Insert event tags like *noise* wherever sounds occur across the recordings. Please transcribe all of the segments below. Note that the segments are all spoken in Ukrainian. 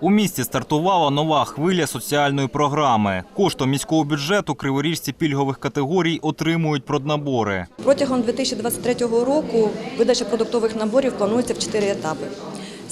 У місті стартувала нова хвиля соціальної програми. Коштом міського бюджету криворіжці пільгових категорій отримують проднабори. Протягом 2023 року видача продуктових наборів планується в чотири етапи.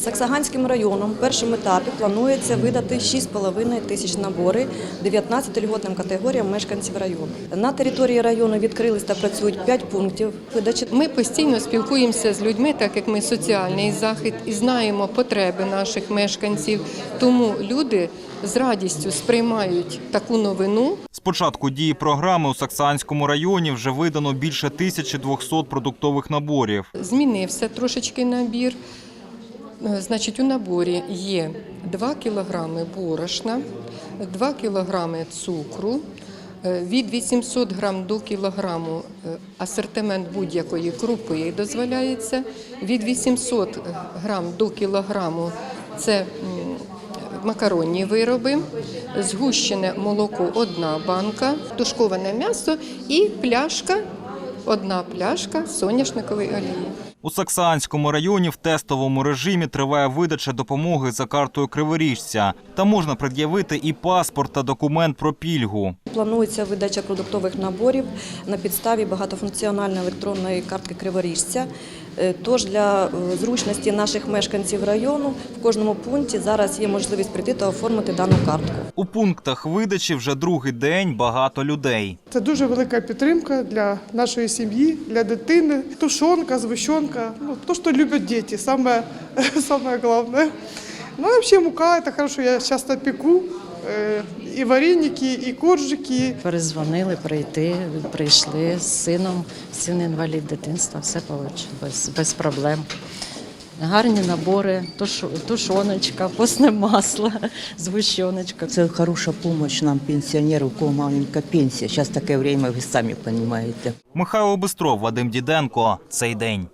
Саксаганським районом в першому етапі планується видати 6,5 тисяч набори 19 льготним категоріям мешканців району. На території району відкрились та працюють 5 пунктів видачі. Ми постійно спілкуємося з людьми, так як ми соціальний захід і знаємо потреби наших мешканців. Тому люди з радістю сприймають таку новину. З початку дії програми у Саксанському районі вже видано більше 1200 продуктових наборів. Змінився трошечки набір. Е, Значить, у наборі є 2 кілограми борошна, 2 кілограми цукру, е, від 800 грам до кілограму е, асортимент будь-якої крупи дозволяється, від 800 грам до кілограму це макаронні вироби, згущене молоко одна банка, тушковане м'ясо і пляшка, одна пляшка соняшникової олії. У Саксанському районі в тестовому режимі триває видача допомоги за картою криворіжця. Та можна пред'явити і паспорт та документ про пільгу. Планується видача продуктових наборів на підставі багатофункціональної електронної картки криворіжця. Е, Тож для е, зручності наших мешканців району в кожному пункті зараз є можливість прийти та оформити дану картку. У пунктах видачі вже другий день багато людей. Це дуже велика підтримка для нашої сім'ї, для дитини. Тушонка, згущенка, ну, то, що люблять діти, саме, *laughs* саме головне. Ну, взагалі мука, це хорошо, я часто пеку. е, І вареники, і коржики. Перезвонили прийти, прийшли з сином, син інвалід дитинства, все вийшло без, без проблем. Гарні набори, туш, тушоночка, постне масло, згущеночка. Це хороша помощь нам, пенсіонеру, у кого маленька пенсія. Зараз таке время, ви самі розумієте. Михайло Бистров, Вадим Діденко. Цей день.